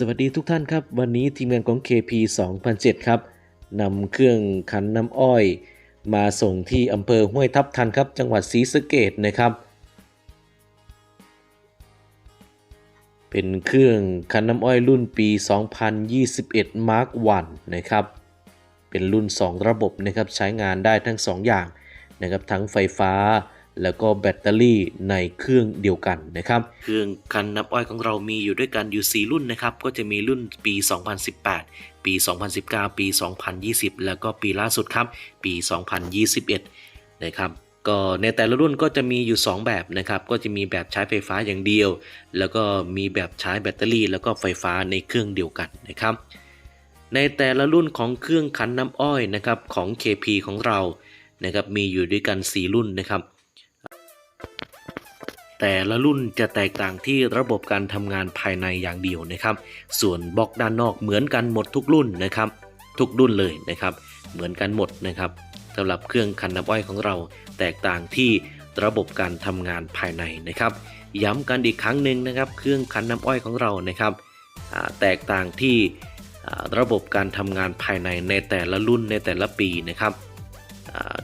สวัสดีทุกท่านครับ วันนี้ทีมงานของ KP 2007 ครับนำเครื่องคั้นน้ำอ้อย มาส่งที่อำเภอห้วยทับทันครับ จังหวัดศรีสะเกดนะครับ เป็นเครื่องคั้นน้ำอ้อยรุ่นปี 2021 Mark 1นะครับ เป็นรุ่น 2 ระบบนะครับใช้งานได้ทั้ง 2 อย่างนะครับทั้งไฟฟ้า แล้วก็แบตเตอรี่ในเครื่องเดียวกันนะครับ เครื่องคันน้ำอ้อยของเรามีอยู่ด้วยกันอยู่ 4 รุ่นนะครับ ก็จะมีรุ่นปี 2018 ปี 2019 ปี 2020 แล้วก็ปีล่าสุดครับ ปี 2021 นะครับก็ในแต่ละรุ่นก็จะมีอยู่ 2 แบบนะครับ ก็จะมีแบบใช้ไฟฟ้าอย่างเดียว แล้วก็มีแบบใช้แบตเตอรี่ แล้วก็ไฟฟ้าในเครื่องเดียวกันนะครับ ในแต่ละรุ่นของเครื่องคันน้ำอ้อยนะครับของ KP ของเรานะครับมีอยู่ด้วยกัน 4 รุ่นนะครับ แต่ละรุ่นจะแตกต่างที่ระบบการทำงานภายในอย่างเดียวนะครับ ส่วนบล็อกด้านนอกเหมือนกันหมดทุกรุ่นนะครับ ทุกรุ่นเลยนะครับ เหมือนกันหมดนะครับสำหรับเครื่องคันน้ำอ้อยของเรา แตกต่างที่ระบบการทำงานภายในนะครับ ย้ำกันอีกครั้งหนึ่งนะครับ เครื่องคันน้ำอ้อยของเรานะครับแตกต่างที่ระบบการทำงานภายในในแต่ละรุ่นในแต่ละปีนะครับ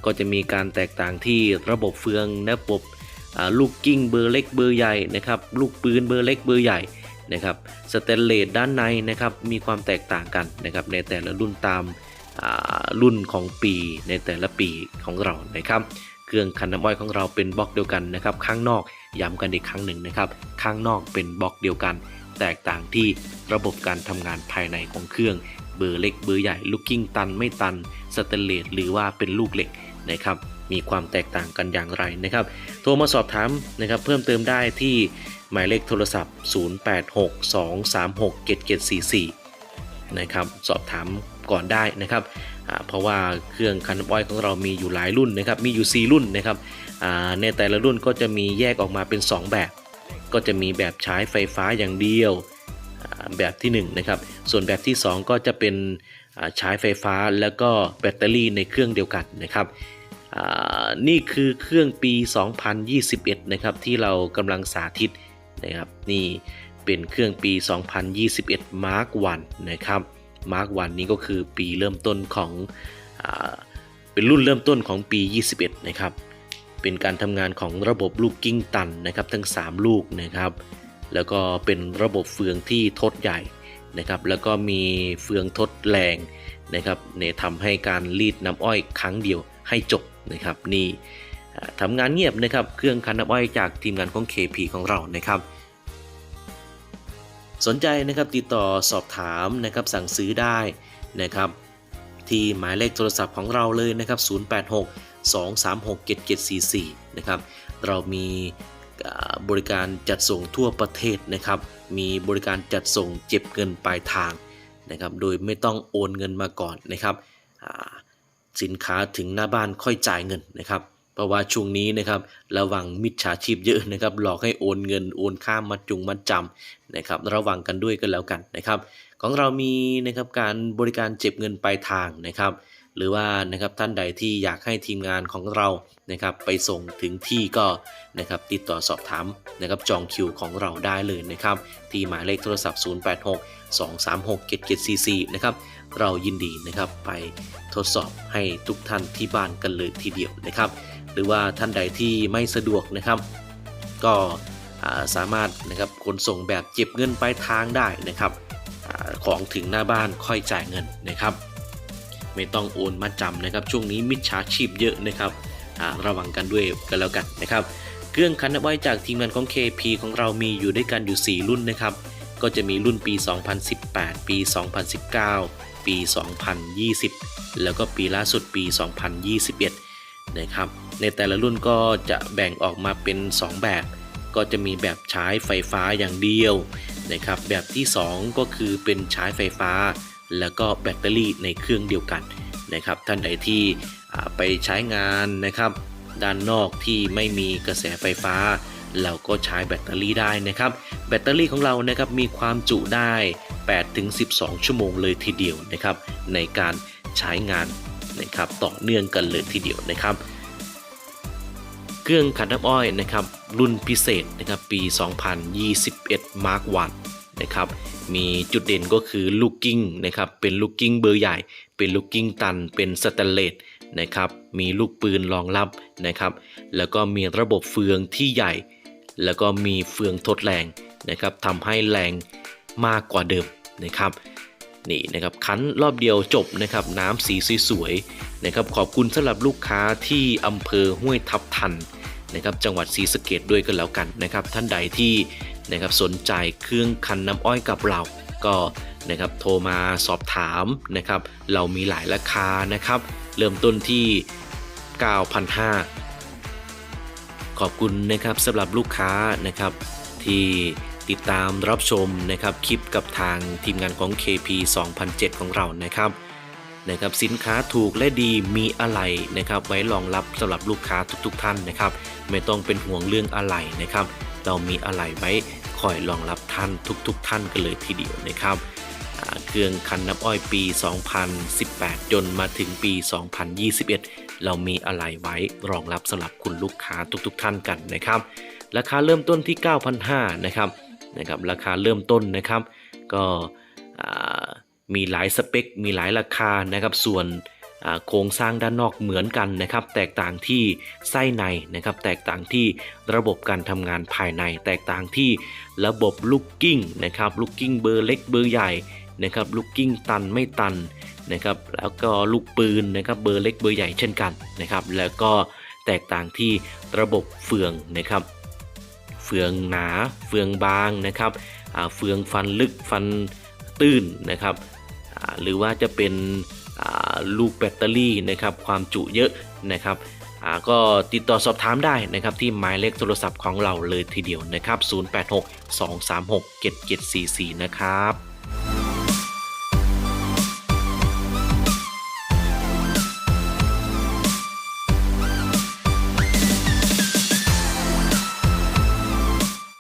ก็จะมีการแตกต่างที่ระบบเฟืองระบบ ลูกกิ้งเบอร์เล็กเบอร์ใหญ่นะครับลูกปืนเบอร์เล็กเบอร์ใหญ่นะครับสเตนเลสด้านในนะครับมีความแตกต่างกันนะครับในแต่ละรุ่นตามรุ่นของปีในแต่ละปีของเรานะครับเครื่องคันน้ำอ้อยของเราเป็นบล็อกเดียวกันนะครับข้างนอกย้ำกันอีกครั้งหนึ่งนะครับข้างนอกเป็นบล็อกเดียวกัน แตกต่างที่ระบบการทำงานภายในของเครื่องเบอร์เล็กเบอร์ใหญ่ลูกกิ้งตันไม่ตันสเตนเลสหรือว่าเป็นลูกเหล็ก นะครับมีความแตกต่างกันอย่างไรนะครับ โทรมาสอบถามนะครับเพิ่มเติมได้ที่หมายเลขโทรศัพท์ 0862367744 นะครับสอบถามก่อนได้นะครับ เพราะว่าเครื่องคันน้ำอ้อยของเรามีอยู่หลายรุ่นนะครับ มีอยู่ 4 รุ่นนะครับ ในแต่ละรุ่นก็จะมีแยกออกมาเป็น 2 แบบ ก็จะมีแบบใช้ไฟฟ้าอย่างเดียวแบบที่1นะครับ ส่วนแบบที่ 2 ก็จะเป็น ใช้ไฟฟ้าแล้วก็แบตเตอรี่ในเครื่องเดียวกันนะครับนี่คือเครื่องปี 2021 นะครับที่เรากำลังสาธิตนะครับนี่เป็นเครื่องปี 2021 Mark 1นะครับ Mark 1นี้ก็คือปีเริ่มต้นของอเป็นรุ่นเริ่มต้นของปี 21 นะครับ เป็นการทำงานของระบบลูกกิ้งตันนะครับทั้ง 3 ลูกนะครับ แล้วก็เป็นระบบเฟืองที่ทดใหญ่ นะครับแล้วก็มีเฟืองทดแรงนะครับเนี่ยทำให้การรีดน้ำอ้อยครั้งเดียวให้จบนะครับนี่อ่าทำงานเงียบนะครับเครื่องคันน้ำอ้อยจากทีมงานของ KP ของเรานะครับ สนใจนะครับติดต่อสอบถามนะครับสั่งซื้อได้นะครับที่หมายเลขโทรศัพท์ของเราเลยนะครับ 086 236 7744 นะครับ เรามี บริการจัดส่งทั่วประเทศนะครับ มีบริการจัดส่งเจ็บเงินปลายทางนะครับ โดยไม่ต้องโอนเงินมาก่อนนะครับสินค้าถึงหน้าบ้านค่อยจ่ายเงินนะครับ เพราะว่าช่วงนี้นะครับระวังมิจฉาชีพเยอะนะครับ หลอกให้โอนเงินโอนค่ามัดจุงมัดจำนะครับ ระวังกันด้วยกันแล้วกันนะครับ ของเรามีนะครับการบริการเจ็บเงินปลายทางนะครับ หรือว่านะครับท่านใดที่อยากให้ทีมงานของเรานะครับไปส่งถึงที่ก็นะครับติดต่อสอบถามนะครับจองคิวของเราได้เลยนะครับที่หมายเลขโทรศัพท์ 086 236 7744นะครับเรายินดีนะครับไปทดสอบให้ทุกท่านที่บ้านกันเลยทีเดียวนะครับ หรือว่าท่านใดที่ไม่สะดวกนะครับ ก็าสามารถนะครับขนส่งแบบเก็บเงินปลายทางได้นะครับอของถึงหน้าบ้านค่อยจ่ายเงินนะครับ ไม่ต้องโอนมาจำนะครับ ช่วงนี้มิจฉาชีพเยอะนะครับระวังกันด้วยกันแล้วกันนะครับ เครื่องคันน้ำไว้จากทีมงานของ KP ของเรามีอยู่ด้วยกันอยู่ 4 รุ่นนะครับ ก็จะมีรุ่นปี 2018 ปี 2019 ปี 2020 แล้วก็ปีล่าสุดปี 2021 นะครับ ในแต่ละรุ่นก็จะแบ่งออกมาเป็น 2 แบบ ก็จะมีแบบใช้ไฟฟ้าอย่างเดียวนะครับ แบบที่ 2 ก็คือเป็นใช้ไฟฟ้า แล้วก็แบตเตอรี่ในเครื่องเดียวกันนะครับ ท่านใดที่ไปใช้งานนะครับ ด้านนอกที่ไม่มีกระแสไฟฟ้า เราก็ใช้แบตเตอรี่ได้นะครับ แบตเตอรี่ของเรานะครับมีความจุได้ 8-12 ชั่วโมงเลยทีเดียวนะครับ ในการใช้งานนะครับต่อเนื่องกันเลยทีเดียวนะครับ เครื่องขัดน้ำอ้อยนะครับรุ่นพิเศษนะครับปี 2021 Mark 1 นะครับ มีจุดเด่นก็คือลูกกิ้งนะครับ เป็นลูกกิ้งเบอร์ใหญ่ เป็นลูกกิ้งตัน เป็นสแตนเลสนะครับ มีลูกปืนรองรับนะครับ แล้วก็มีระบบเฟืองที่ใหญ่ แล้วก็มีเฟืองทดแรงนะครับทำให้แรงมากกว่าเดิมนะครับนี่นะครับคั้นรอบเดียวจบนะครับน้ำสีสวยๆนะครับขอบคุณสำหรับลูกค้าที่อำเภอห้วยทับทันนะครับจังหวัดศรีสะเกดด้วยกันแล้วกันนะครับท่านใดที่ นะครับสนใจเครื่องคันน้ำอ้อยกับเราก็นะครับโทรมาสอบถามนะครับ เรามีหลายราคานะครับ เริ่มต้นที่ 9,500 ขอบคุณนะครับสำหรับลูกค้านะครับ ที่ติดตามรับชมนะครับคลิปกับทางทีมงานของ KP 2007 ของเรานะครับนะครับสินค้าถูกและดีมีอะไรนะครับ ไว้รองรับสำหรับลูกค้าทุกๆทท่านนะครับ ไม่ต้องเป็นห่วงเรื่องอะไรนะครับ เรามีอะไรไว้คอยรองรับท่านทุกๆทท่านกันเลยทีเดียวนะครับเครื่องคันน้ำอ้อยปี 2018 จนมาถึงปี 2021 เรามีอะไรไว้รองรับสำหรับคุณลูกค้าทุกๆทท่านกันนะครับ ราคาเริ่มต้นที่ 9,500นะครับนะครับ ราคาเริ่มต้นนะครับ ก็มีหลายสเปค มีหลายราคานะครับ ส่วน โครงสร้างด้านนอกเหมือนกันนะครับ แตกต่างที่ไส้ในนะครับ แตกต่างที่ระบบการทำงานภายใน แตกต่างที่ระบบลูกกิ้งนะครับลูกกิ้งเบอร์เล็กเบอร์ใหญ่นะครับลูกกิ้งตันไม่ตันนะครับแล้วก็ลูกปืนนะครับเบอร์เล็กเบอร์ใหญ่เช่นกันนะครับแล้วก็แตกต่างที่ระบบเฟืองนะครับ เฟืองหนาเฟืองบางนะครับเฟืองฟันลึกฟันตื้นนะครับหรือว่าจะเป็น ลูกแบตเตอรี่นะครับความจุเยอะนะครับก็ติดต่อสอบถามได้นะครับที่หมายเลขโทรศัพท์ของเราเลยทีเดียวนะครับ 086 236 7744 นะครับ